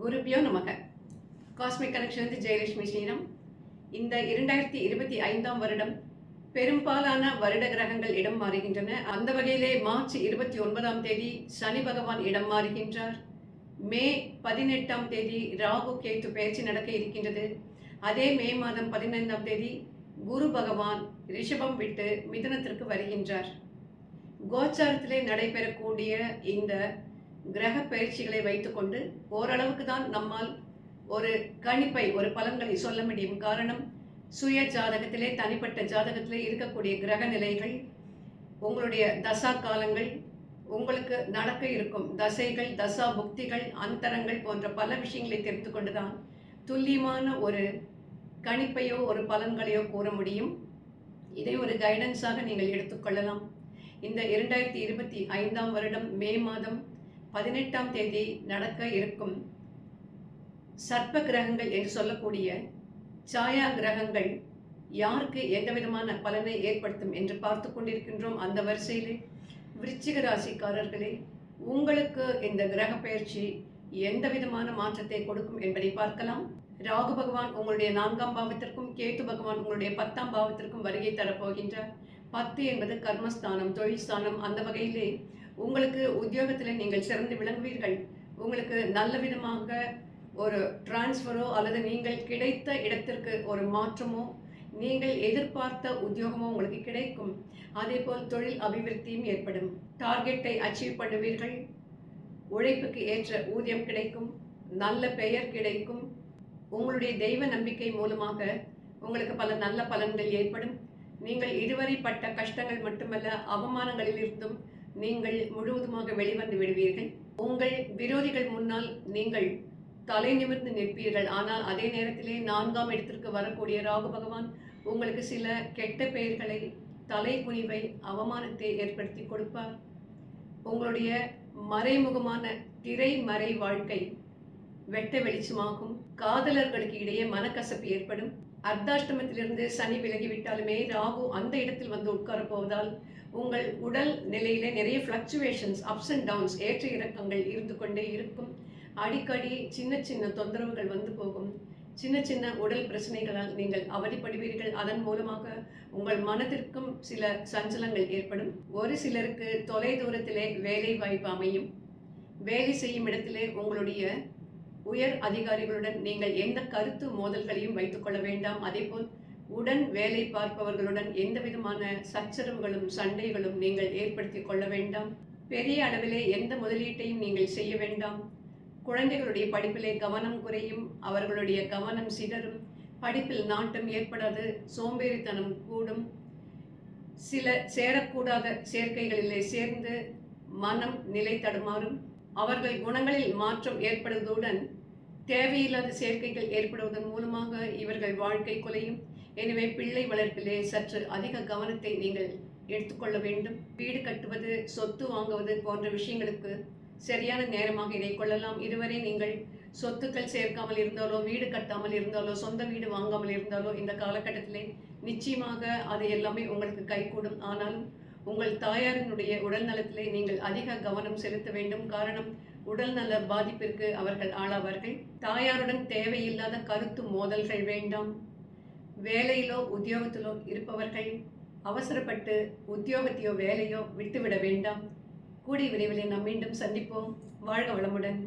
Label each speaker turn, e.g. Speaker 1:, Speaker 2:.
Speaker 1: குருபியோ நமக. Cosmic connection வந்து ஜெயலட்சுமி ஸ்ரீராம். இந்த இரண்டாயிரத்தி இருபத்தி ஐந்தாம் வருடம் பெரும்பாலான வருட கிரகங்கள் இடம் மாறுகின்றன. அந்த வகையிலே மார்ச் இருபத்தி ஒன்பதாம் தேதி சனி பகவான் இடம் மாறுகின்றார். மே பதினெட்டாம் தேதி ராகு கேத்து பயிற்சி நடக்க இருக்கின்றது. அதே மே மாதம் பதினைந்தாம் தேதி குரு பகவான் ரிஷபம் விட்டு மிதுனத்திற்கு வருகின்றார். கோச்சாரத்திலே நடைபெறக்கூடிய இந்த கிரக பயிற்சிகளை வைத்துக்கொண்டு ஓரளவுக்கு தான் நம்மால் ஒரு கணிப்பை ஒரு பலன்களை சொல்ல முடியும். காரணம் சுய ஜாதகத்திலே தனிப்பட்ட ஜாதகத்திலே இருக்கக்கூடிய கிரக நிலைகள் உங்களுடைய தசா காலங்கள் உங்களுக்கு நடக்க இருக்கும் தசைகள் தசா புக்திகள் அந்தரங்கள் போன்ற பல விஷயங்களை தெரிந்து கொண்டுதான் துல்லியமான ஒரு கணிப்பையோ ஒரு பலன்களையோ கூற முடியும். இதை ஒரு கைடன்ஸாக நீங்கள் எடுத்துக்கொள்ளலாம். இந்த இரண்டாயிரத்தி இருபத்தி ஐந்தாம் வருடம் மே மாதம் பதினெட்டாம் தேதி நடக்க இருக்கும் சர்ப்ப கிரகங்கள் என்று சொல்லக்கூடிய சாயா கிரகங்கள் யாருக்கு எந்த விதமான பலனை ஏற்படுத்தும் என்று பார்த்து கொண்டிருக்கின்றோம் அந்த வரிசையிலே. விருச்சிக ராசிக்காரர்களே உங்களுக்கு இந்த கிரக பயிற்சி எந்த விதமான மாற்றத்தை கொடுக்கும் என்பதை பார்க்கலாம். ராகு பகவான் உங்களுடைய நான்காம் பாவத்திற்கும் கேத்து பகவான் உங்களுடைய பத்தாம் பாவத்திற்கும் வருகை தரப்போகின்றார். பத்து என்பது கர்மஸ்தானம் தொழில் ஸ்தானம் அந்த வகையிலே உங்களுக்கு உத்தியோகத்தில் நீங்கள் சிறந்து விளங்குவீர்கள். உங்களுக்கு நல்ல விதமாக ஒரு டிரான்ஸ்ஃபரோ அல்லது நீங்கள் கிடைத்த இடத்திற்கு ஒரு மாற்றமோ நீங்கள் எதிர்பார்த்த உத்தியோகமோ உங்களுக்கு கிடைக்கும். அதே போல் தொழில் அபிவிருத்தியும் ஏற்படும். டார்கெட்டை அச்சீவ் பண்ணுவீர்கள். உழைப்புக்கு ஏற்ற ஊதியம் கிடைக்கும். நல்ல பெயர் கிடைக்கும். உங்களுடைய தெய்வ நம்பிக்கை மூலமாக உங்களுக்கு பல நல்ல பலன்கள் ஏற்படும். நீங்கள் இதுவரை பட்ட கஷ்டங்கள் மட்டுமல்ல அவமானங்களிலிருந்தும் நீங்கள் முழுவதுமாக வெளிவந்து விடுவீர்கள். உங்கள் விரோதிகள் முன்னால் நீங்கள் தலை நிமிர்ந்து நிற்பீர்கள். ஆனால் அதே நேரத்திலே நான்காம் இடத்திற்கு வரக்கூடிய ராகு பகவான் உங்களுக்கு சில கெட்ட பெயர்களை தலை குனிவை அவமானத்தை ஏற்படுத்தி கொடுப்பார். உங்களுடைய மறைமுகமான திரைமறை வாழ்க்கை வெட்ட வெளிச்சமாகும். காதலர்களுக்கு இடையே மனக்கசப்பு ஏற்படும். அர்த்தாஷ்டமத்திலிருந்து சனி விலகிவிட்டாலுமே ராகு அந்த இடத்தில் வந்து உட்கார போவதால் உங்கள் உடல் நிலையில நிறைய ஃப்ளக்சுவேஷன்ஸ் அப்ஸ் அண்ட் டவுன்ஸ் ஏற்ற இறக்கங்கள் இருந்து கொண்டே இருக்கும். அடிக்கடி சின்ன சின்ன தொந்தரவுகள் வந்து போகும். சின்ன சின்ன உடல் பிரச்சனைகளால் நீங்கள் அவதிப்படுவீர்கள். அதன் மூலமாக உங்கள் மனதிற்கும் சில சஞ்சலங்கள் ஏற்படும். ஒரு சிலருக்கு தொலை தூரத்திலே வேலை வாய்ப்பு அமையும். வேலை செய்யும் இடத்திலே உங்களுடைய உயர் அதிகாரிகளுடன் நீங்கள் எந்த கருத்து மோதல்களையும் வைத்துக்கொள்ள வேண்டாம். அதேபோல் உடன் வேலை பார்ப்பவர்களுடன் எந்த விதமான சச்சரவுகளும் சண்டைகளும் நீங்கள் ஏற்படுத்தி கொள்ள வேண்டாம். பெரிய அளவிலே எந்த முதலீட்டையும் நீங்கள் செய்ய வேண்டாம். குழந்தைகளுடைய படிப்பிலே கவனம் குறையும் அவர்களுடைய கவனம் சிதறும். படிப்பில் நாட்டம் ஏற்படாது சோம்பேறித்தனம் கூடும். சில சேரக்கூடாத சேர்க்கைகளிலே சேர்ந்து மனம் நிலை தடுமாறும் அவர்கள் குணங்களில் மாற்றம் ஏற்படுவதுடன் தேவையில்லாத சேர்க்கைகள் ஏற்படுவதன் மூலமாக இவர்கள் வாழ்க்கை குலையும். எனவே பிள்ளை வளர்ப்பிலே சற்று அதிக கவனத்தை நீங்கள் எடுத்துக்கொள்ள வேண்டும். வீடு கட்டுவது சொத்து வாங்குவது போன்ற விஷயங்களுக்கு சரியான நேரமாக இதை கொள்ளலாம். இதுவரை நீங்கள் சொத்துக்கள் சேர்க்காமல் இருந்தாலோ வீடு கட்டாமல் இருந்தாலோ சொந்த வீடு வாங்காமல் இருந்தாலோ இந்த காலகட்டத்திலே நிச்சயமாக அது எல்லாமே உங்களுக்கு கைகூடும். ஆனாலும் உங்கள் தாயாரினுடைய உடல் நலத்திலே நீங்கள் அதிக கவனம் செலுத்த வேண்டும். காரணம் உடல் நல பாதிப்பிற்கு அவர்கள் ஆளாவார்கள். தாயாருடன் தேவையில்லாத கருத்து மோதல்கள் வேண்டாம். வேலையிலோ உத்தியோகத்திலோ இருப்பவர்கள் அவசரப்பட்டு உத்தியோகத்தையோ வேலையோ விட்டுவிட வேண்டாம். கூடிய விரைவில் நாம் மீண்டும் சந்திப்போம். வாழ்க வளமுடன்.